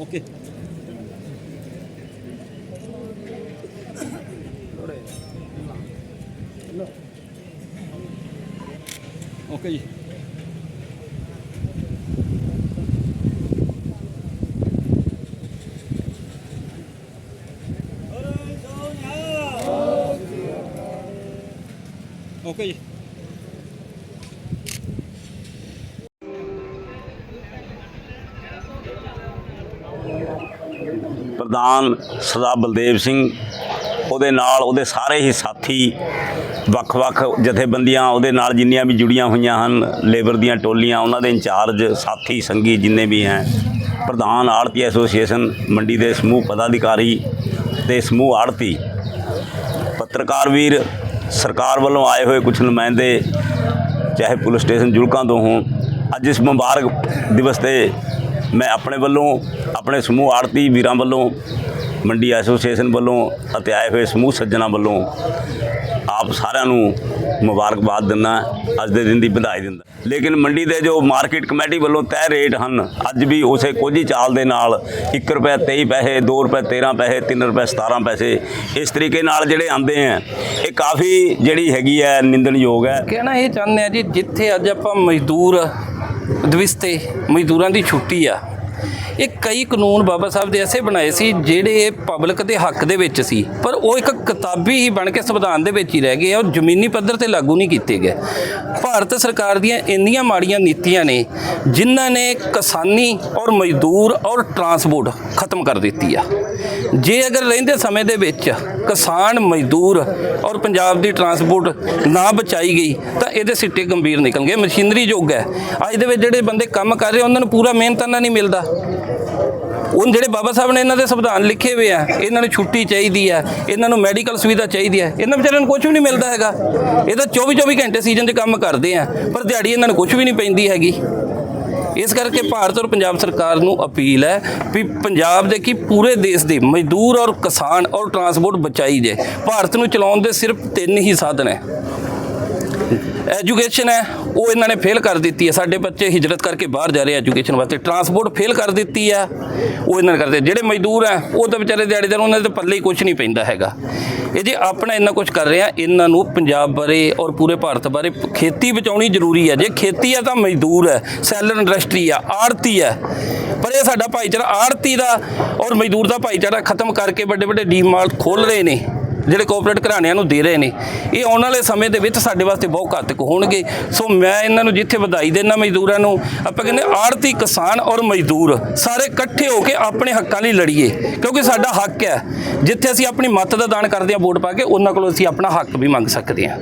Okay okay जी okay जी ਪ੍ਰਧਾਨ ਸਰਦਾਰ ਬਲਦੇਵ ਸਿੰਘ, ਉਹਦੇ ਨਾਲ ਉਹਦੇ ਸਾਰੇ ਹੀ ਸਾਥੀ, ਵੱਖ-ਵੱਖ ਜਥੇਬੰਦੀਆਂ, ਉਹਦੇ ਨਾਲ ਜਿੰਨੀਆਂ ਵੀ ਜੁੜੀਆਂ ਹੋਈਆਂ ਹਨ, ਲੇਬਰ ਦੀਆਂ ਟੋਲੀਆਂ, ਉਹਨਾਂ ਦੇ ਇੰਚਾਰਜ, ਸਾਥੀ, ਸੰਗੀ ਜਿੰਨੇ ਵੀ ਹੈ, ਪ੍ਰਧਾਨ ਆੜਤੀ ਐਸੋਸੀਏਸ਼ਨ, ਮੰਡੀ ਦੇ ਸਮੂਹ ਪਦਾਧਿਕਾਰੀ ਤੇ ਸਮੂਹ ਆੜਤੀ ਪੱਤਰਕਾਰ ਵੀਰ, ਸਰਕਾਰ ਵੱਲੋਂ ਆਏ ਹੋਏ ਕੁਝ ਨੁਮਾਇੰਦੇ, ਚਾਹੇ ਪੁਲਿਸ ਸਟੇਸ਼ਨ ਜੁਲਕਾਂ ਤੋਂ ਹੋਣ, ਅੱਜ ਇਸ ਮੁਬਾਰਕ ਦਿਵਸ ਤੇ ਮੈਂ ਆਪਣੇ ਵੱਲੋਂ, ਆਪਣੇ ਸਮੂਹ ਆੜਤੀ ਵੀਰਾਂ ਵੱਲੋਂ, ਮੰਡੀ ਐਸੋਸੀਏਸ਼ਨ ਵੱਲੋਂ ਅਤੇ ਆਏ ਹੋਏ ਸਮੂਹ ਸੱਜਣਾ ਵੱਲੋਂ ਆਪ ਸਾਰਿਆਂ ਨੂੰ ਮੁਬਾਰਕਬਾਦ ਦਿੰਦਾ, ਅੱਜ ਦੇ ਦਿਨ ਦੀ ਵਧਾਈ ਦਿੰਦਾ। ਲੇਕਿਨ ਮੰਡੀ ਦੇ ਜੋ ਮਾਰਕੀਟ ਕਮੇਟੀ ਵੱਲੋਂ ਤੈਅ ਰੇਟ ਹਨ, ਅੱਜ ਵੀ ਉਸੇ ਕੋਝੀ ਚਾਲ ਦੇ ਨਾਲ 1 ਰੁਪਏ 23 ਪੈਸੇ 2 ਰੁਪਏ 13 ਪੈਸੇ 3 ਰੁਪਏ 17 ਪੈਸੇ ਇਸ ਤਰੀਕੇ ਨਾਲ ਜਿਹੜੇ ਆਂਦੇ ਆ, ਇਹ ਕਾਫੀ ਜਿਹੜੀ ਹੈਗੀ ਹੈ ਨਿੰਦਣਯੋਗ ਹੈ। ਕਹਿਣਾ ਇਹ ਚਾਹੁੰਦੇ ਆ ਜੀ, ਜਿੱਥੇ ਅੱਜ ਆਪਾਂ ਮਜ਼ਦੂਰ ਦਿਵਸ ਤੇ ਮਜ਼ਦੂਰਾਂ ਦੀ ਛੁੱਟੀ ਆ। ਇਹ ਕਈ ਕਾਨੂੰਨ ਬਾਬਾ ਸਾਹਿਬ ਦੇ ਐਸੇ ਬਣਾਏ ਸੀ, ਜਿਹੜੇ ਪਬਲਿਕ ਦੇ ਹੱਕ ਦੇ ਵਿੱਚ ਸੀ। ਪਰ ਉਹ ਇੱਕ ਕਿਤਾਬੀ ਹੀ ਬਣ ਕੇ ਸੰਵਿਧਾਨ ਦੇ ਵਿੱਚ ਹੀ ਰਹਿ ਗਏ ਆ ਉਹ ਜ਼ਮੀਨੀ ਪੱਧਰ ਤੇ ਲਾਗੂ ਨਹੀਂ ਕੀਤੇ ਗਏ। ਭਾਰਤ ਸਰਕਾਰ ਦੀਆਂ ਇੰਨੀਆਂ ਮਾੜੀਆਂ ਨੀਤੀਆਂ ਨੇ, ਜਿਨ੍ਹਾਂ ਨੇ ਕਿਸਾਨੀ ਔਰ ਮਜ਼ਦੂਰ ਔਰ ਟਰਾਂਸਪੋਰਟ ਖਤਮ ਕਰ ਦਿੱਤੀ ਆ। ਜੇ ਅਗਰ ਰਹਿੰਦੇ ਸਮੇਂ ਦੇ ਵਿੱਚ ਕਿਸਾਨ ਮਜ਼ਦੂਰ ਔਰ ਪੰਜਾਬ ਦੀ ਟਰਾਂਸਪੋਰਟ ਨਾ ਬਚਾਈ ਗਈ, ਤਾਂ ਇਹਦੇ ਸਿੱਟੇ ਗੰਭੀਰ ਨਿਕਲਣਗੇ। ਮਸ਼ੀਨਰੀ ਯੁੱਗ ਹੈ। ਅੱਜ ਦੇ ਵਿੱਚ ਜਿਹੜੇ ਬੰਦੇ ਕੰਮ ਕਰ ਰਹੇ, ਉਹਨਾਂ ਨੂੰ ਪੂਰਾ ਮਿਹਨਤਾਨਾ ਨਹੀਂ ਮਿਲਦਾ। ਉਹ ਜਿਹੜੇ ਬਾਬਾ ਸਾਹਿਬ ਨੇ ਇਹਨਾਂ ਦੇ ਸੰਵਿਧਾਨ ਲਿਖੇ ਹੋਏ ਆ, ਇਹਨਾਂ ਨੂੰ ਛੁੱਟੀ ਚਾਹੀਦੀ ਆ, ਇਹਨਾਂ ਨੂੰ ਮੈਡੀਕਲ ਸੁਵਿਧਾ ਚਾਹੀਦੀ ਆ, ਇਹਨਾਂ ਵਿਚਾਰਿਆਂ ਨੂੰ ਕੁਝ ਵੀ ਨਹੀਂ ਮਿਲਦਾ ਹੈਗਾ। ਇਹ ਤਾਂ 24 24 ਘੰਟੇ ਸੀਜ਼ਨ 'ਚ ਕੰਮ ਕਰਦੇ ਆ, ਪਰ ਦਿਹਾੜੀ ਇਹਨਾਂ ਨੂੰ ਕੁਝ ਵੀ ਨਹੀਂ ਪੈਂਦੀ ਹੈਗੀ। ਇਸ ਕਰਕੇ ਭਾਰਤ ਔਰ ਪੰਜਾਬ ਸਰਕਾਰ ਨੂੰ ਅਪੀਲ ਹੈ ਵੀ ਪੰਜਾਬ ਦੇ ਕੀ ਪੂਰੇ ਦੇਸ਼ ਦੇ ਮਜ਼ਦੂਰ ਔਰ ਕਿਸਾਨ ਔਰ ਟਰਾਂਸਪੋਰਟ ਬਚਾਈ ਜੇ ਭਾਰਤ ਨੂੰ ਚਲਾਉਣ ਦੇ ਸਿਰਫ ਤਿੰਨ ਹੀ ਸਾਧਨ ਹੈ। ਐਜੂਕੇਸ਼ਨ ਹੈ ਉਹ ਇਹਨਾਂ ਨੇ ਫੇਲ ਕਰ ਦਿੱਤੀ ਹੈ। ਸਾਡੇ ਬੱਚੇ ਹਿਜਰਤ ਕਰਕੇ ਬਾਹਰ ਜਾ ਰਹੇ ਐਜੂਕੇਸ਼ਨ ਵਾਸਤੇ। ਟਰਾਂਸਪੋਰਟ ਫੇਲ ਕਰ ਦਿੱਤੀ ਹੈ। ਉਹ ਇਹਨਾਂ ਨੇ ਕਰਦੇ ਜਿਹੜੇ ਮਜ਼ਦੂਰ ਆ, ਉਹ ਤਾਂ ਵਿਚਾਰੇ ਦਿਹਾੜੀਦਾਰ ਉਹਨਾਂ ਦੇ ਪੱਲੇ ਹੀ ਕੁਝ ਨਹੀਂ ਪੈਂਦਾ ਹੈਗਾ। ਇਹ ਜੇ ਆਪਣਾ ਇੰਨਾ ਕੁਝ ਕਰ ਰਹੇ ਆ, ਇਹਨਾਂ ਨੂੰ ਪੰਜਾਬ ਬਾਰੇ ਔਰ ਪੂਰੇ ਭਾਰਤ ਬਾਰੇ ਖੇਤੀ ਬਚਾਉਣੀ ਜ਼ਰੂਰੀ ਹੈ ਜੇ ਖੇਤੀ ਆ ਤਾਂ ਮਜ਼ਦੂਰ ਹੈ ਸੈਲਰ ਇੰਡਸਟਰੀ ਆ ਆੜਤੀ ਹੈ ਪਰ ਇਹ ਸਾਡਾ ਭਾਈਚਾਰਾ ਆੜਤੀ ਦਾ ਔਰ ਮਜ਼ਦੂਰ ਦਾ ਭਾਈਚਾਰਾ ਖਤਮ ਕਰਕੇ ਵੱਡੇ ਵੱਡੇ ਡੀਮਾਰਟ ਖੋਲ ਰਹੇ ਨੇ। ਜਿਹੜੇ ਕੋਆਪਰੇਟ ਘਰਾਣਿਆਂ ਨੂੰ ਦੇ ਰਹੇ ਨੇ, ਇਹ ਆਉਣ ਵਾਲੇ ਸਮੇਂ ਦੇ ਵਿੱਚ ਸਾਡੇ ਵਾਸਤੇ ਬਹੁਤ ਘਾਤਕ ਹੋਣਗੇ। ਸੋ ਮੈਂ ਇਹਨਾਂ ਨੂੰ ਜਿੱਥੇ ਵਧਾਈ ਦੇਣਾ ਮਜ਼ਦੂਰਾਂ ਨੂੰ, ਆਪਾਂ ਕਹਿੰਦੇ ਆੜਤੀ ਕਿਸਾਨ ਔਰ ਮਜ਼ਦੂਰ, ਸਾਰੇ ਇਕੱਠੇ ਹੋ ਕੇ ਆਪਣੇ ਹੱਕਾਂ ਲਈ ਲੜੀਏ, ਕਿਉਂਕਿ ਸਾਡਾ ਹੱਕ ਹੈ। ਜਿੱਥੇ ਅਸੀਂ ਆਪਣੀ ਮੱਤ ਦਾ ਦਾਨ ਕਰਦੇ ਹਾਂ, ਵੋਟ ਪਾ ਕੇ, ਉਹਨਾਂ ਕੋਲੋਂ ਅਸੀਂ ਆਪਣਾ ਹੱਕ ਵੀ ਮੰਗ ਸਕਦੇ ਹਾਂ।